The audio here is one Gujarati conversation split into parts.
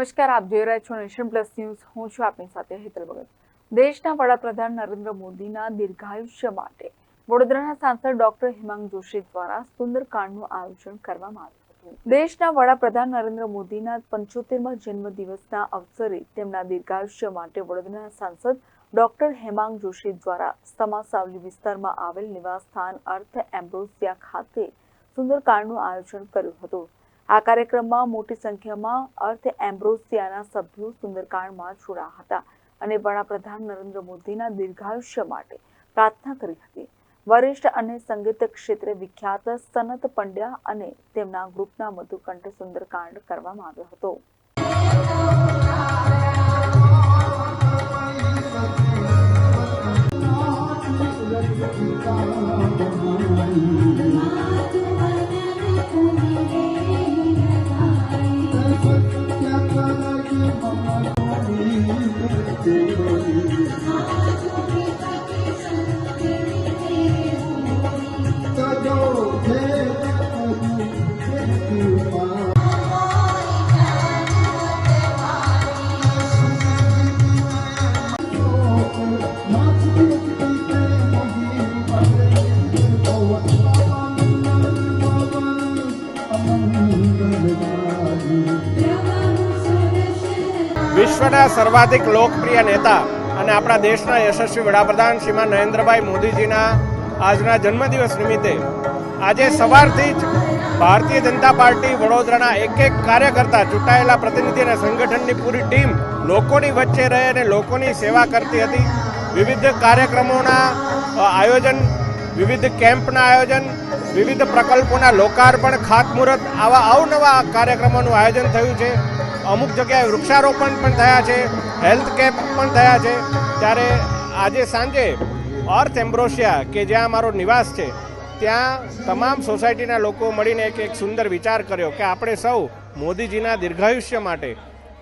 નમસ્કાર, આપ જોઈ રહ્યા છો નેશન પ્લસ ન્યૂઝ. હું છું આપની સાથે હેતલ ભગત. દેશના વડાપ્રધાન નરેન્દ્ર મોદીના દીર્ઘાયુષ્ય માટે વડોદરાના સાંસદ ડોક્ટર હિમાંગ જોશી દ્વારા સુંદરકાંડનું આયોજન કરવામાં આવ્યું હતું. દેશના વડાપ્રધાન નરેન્દ્ર મોદીના પંચોતેરમા જન્મદિવસના અવસરે તેમના દીર્ઘાયુષ્ય માટે વડોદરાના સાંસદ ડોક્ટર હેમાંગ જોશી દ્વારા સમાસાવલી વિસ્તારમાં આવેલ નિવાસસ્થાન અર્થ એમ્બ્રોસિયા ખાતે સુંદરકાંડનું આયોજન કર્યું હતું. આ કાર્યક્રમમાં મોટી સંખ્યામાં અર્થ એમ્બ્રોસિયાના સભ્યો સુંદરકાંડમાં જોડાયા હતા અને વડાપ્રધાન નરેન્દ્ર મોદીના દીર્ઘાયુષ્ય માટે પ્રાર્થના કરી હતી. વરિષ્ઠ અને સંગીત ક્ષેત્રે વિખ્યાત સનત પંડ્યા અને તેમના ગ્રુપના મધુકંઠ સુંદરકાંડ કરવામાં આવ્યો હતો. વિશ્વના સર્વાધિક લોકપ્રિય નેતા અને આપણા દેશના યશસ્વી વડાપ્રધાન શ્રીમાન નરેન્દ્રભાઈ મોદીજીના આજના જન્મદિવસ નિમિત્તે આજે સવારથી જ ભારતીય જનતા પાર્ટી વડોદરાના એક એક કાર્યકર્તા ચૂંટાયેલા પ્રતિનિધિ અને સંગઠનની પૂરી ટીમ લોકોની વચ્ચે રહે અને લોકોની સેવા કરતી હતી. વિવિધ કાર્યક્રમોના આયોજન, વિવિધ કેમ્પના આયોજન, વિવિધ પ્રકલ્પોના લોકાર્પણ, ખાતમુહૂર્ત આવા અવનવા કાર્યક્રમોનું આયોજન થયું છે. અમુક જગ્યાએ વૃક્ષારોપણ પણ થયા છે હેલ્થ કેમ્પ પણ થયા છે. ત્યારે આજે સાંજે અર્થ એમ્બ્રોશિયા, કે જ્યાં મારો નિવાસ છે, ત્યાં તમામ સોસાયટીના લોકો મળીને એક એક સુંદર વિચાર કર્યો કે આપણે સૌ મોદીજીના દીર્ઘાયુષ્ય માટે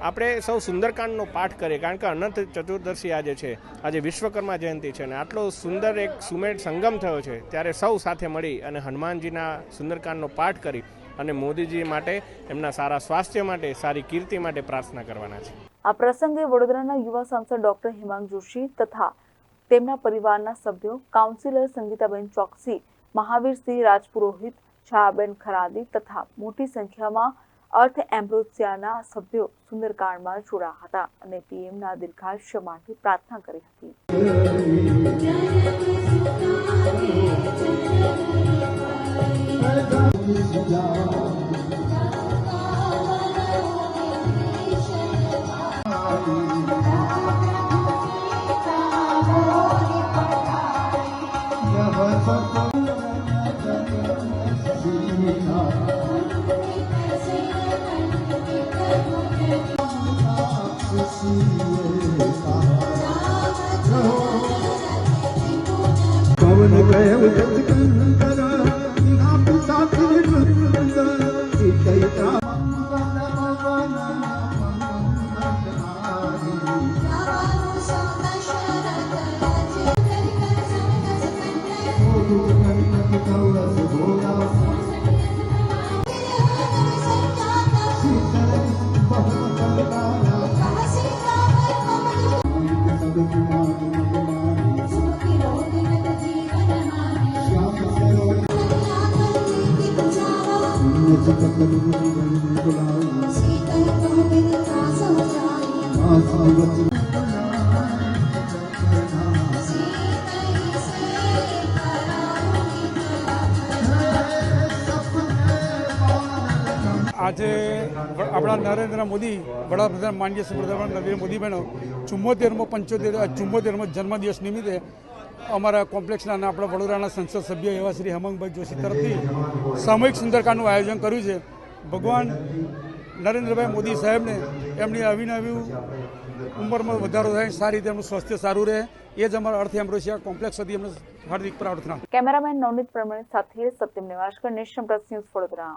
આપણે સૌ સુંદરકાંડનો પાઠ કરીએ, કારણ કે અનંત ચતુર્દશી આજે છે. આજે વિશ્વકર્મા જયંતિ છે અને આટલો સુંદર એક સુમેળ સંગમ થયો છે. ત્યારે સૌ સાથે મળી અને હનુમાનજીના સુંદરકાંડનો પાઠ કરી અને મોદીજી માટે, એમના સારા સ્વાસ્થ્ય માટે, સારી કીર્તિ માટે પ્રાર્થના કરવાના છે. આ પ્રસંગે વડોદરાના યુવા સાંસદ ડોક્ટર હિમાંગ જોશી તથા તેમના પરિવારના સભ્યો કાઉન્સિલર સંગીતાબેન ચોકસી મહાવીરસિંહ રાજપુરોહિત છાયાબેન ખરાદી તથા મોટી સંખ્યામાં અર્થ એમ્બ્રોસિયાના સભ્યો સુંદરકાંડમાં જોડાયા હતા અને પીએમના દીર્ઘાયુષ્ય માટે પ્રાર્થના કરી હતી. पवन कयम जगत कंकरा ਸਿਖਾਂ સીતા કાબિલ કાસો જાય આજે આપણા નરેન્દ્ર મોદી, વડાપ્રધાન માનનીય શ્રી વડાપ્રધાન નરેન્દ્ર બહેનો ચુમ્મોતેરમો પંચોતેર ચુમ્મોતેરમો જન્મદિવસ નિમિત્તે અમારા કોમ્પ્લેક્ષના આપણા વડોદરાના સંસદ સભ્ય એવા શ્રી હેમંતભાઈ જોશી તરફથી સામૂહિક સુંદરકાંડનું આયોજન કર્યું છે. ભગવાન નરેન્દ્રભાઈ મોદી સાહેબને એમની અવિનવી ઉંમરમાં વધારો થાય, સારી રીતે એમનું સ્વાસ્થ્ય સારું રહે, એ જ અમારા અર્થ એમ્બ્રોસિયા કોમ્પ્લેક્ષ હતી એમને હાર્દિક પ્રાર્થના. કેમેરામેન નવનીત પ્રમાણે સાથે Satyam Nivaskar Nation Plus News Vadodara.